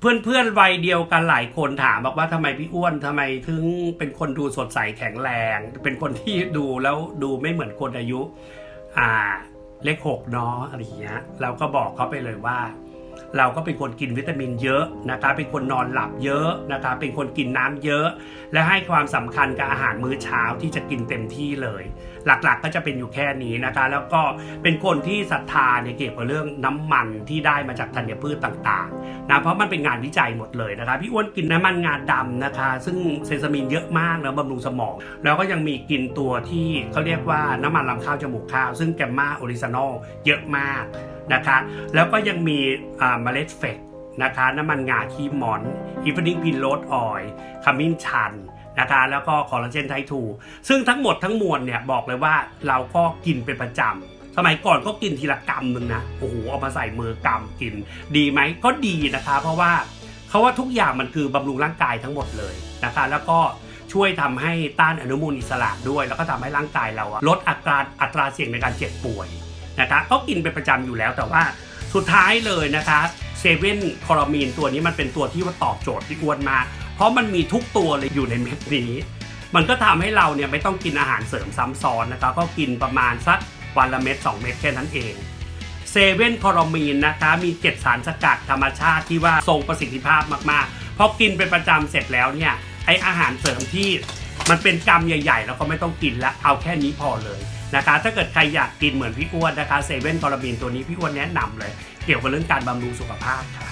เพื่อนเพื่อนๆวัยเดียวกันหลายคนถามบอกว่าทำไมพี่อ้วนทำไมถึงเป็นคนดูสดใสแข็งแรง เป็นคนที่ดูแล้วดูไม่เหมือนคนอายุ อ่าเลขหกเนาะอะไรอย่างเงี้ยเราก็บอกเขาไปเลยว่า เราก็เป็นคนกินวิตามินเยอะนะคะเป็นคนนอนหลับเยอะนะคะเป็นคนกินน้ำเยอะ และให้ความสำคัญกับอาหารมื้อเช้าที่จะกินเต็มที่เลย หลักๆก็จะเป็นอยู่แค่นี้นะคะ แล้วก็เป็นคนที่ศรัทธาในเกี่ยวกับเรื่องน้ำมันที่ได้มาจากธัญพืชต่างๆนะเพราะมันเป็นงานวิจัยหมดเลยนะคะพี่อ้วนกินน้ำมันงาดำนะคะ ซึ่งเซซามินเยอะมากนะบำรุงสมอง แล้วก็ยังมีกินตัวที่เขาเรียกว่าน้ำมันลำข้าวจมูกข้าว ซึ่งแกมมาออริซานอลเยอะมาก นะคะ แล้วก็ยังมีเมล็ดเฟกนะคะน้ำมันงาขี้หมอนอีฟนิ่งพินโรดออยขมิ้นชันนะคะแล้วก็คอลลาเจนไททู ซึ่งทั้งหมดทั้งมวลเนี่ยบอกเลยว่าเราก็กินเป็นประจำ สมัยก่อนก็กินทีละกำหนึ่งนะ โอ้โห เอามาใส่มือกำกิน ดีไหมก็ดีนะคะ เพราะว่าเขาว่าทุกอย่างมันคือบำรุงร่างกายทั้งหมดเลยนะคะ แล้วก็ช่วยทำให้ต้านอนุมูลอิสระด้วย แล้วก็ทำให้ร่างกายเราลดอัตราอัตราเสี่ยงในการเจ็บป่วย นะคะก็กินเป็นประจำอยู่แล้วแต่ว่าสุดท้ายเลยนะคะเซเว่นคอรามีนตัวนี้มันเป็นตัวที่ว่าตอบโจทย์ที่อ้วนมากเพราะมันมีทุกตัวเลยอยู่ในเม็ดนี้ มันก็ทำให้เราเนี่ยไม่ต้องกินอาหารเสริมซ้ำซ้อนนะคะก็กินประมาณสักวันละเม็ด2 เม็ดแค่นั้นเองเซเว่นคอรามีนนะคะมีเจ็ดสารสกัดธรรมชาติที่ว่าทรงประสิทธิภาพมากๆพอกินเป็นประจำเสร็จแล้วเนี่ยไออาหารเสริมที่ มันเป็นกรรมใหญ่ ๆ แล้วก็ไม่ต้องกินแล้วเอาแค่นี้พอเลยนะคะ ถ้าเกิดใครอยากกินเหมือนพี่อ้วนนะคะเซเว่นคอร์บินตัวนี้พี่อ้วนแนะนำเลย เกี่ยวกับเรื่องการบำรุงสุขภาพค่ะ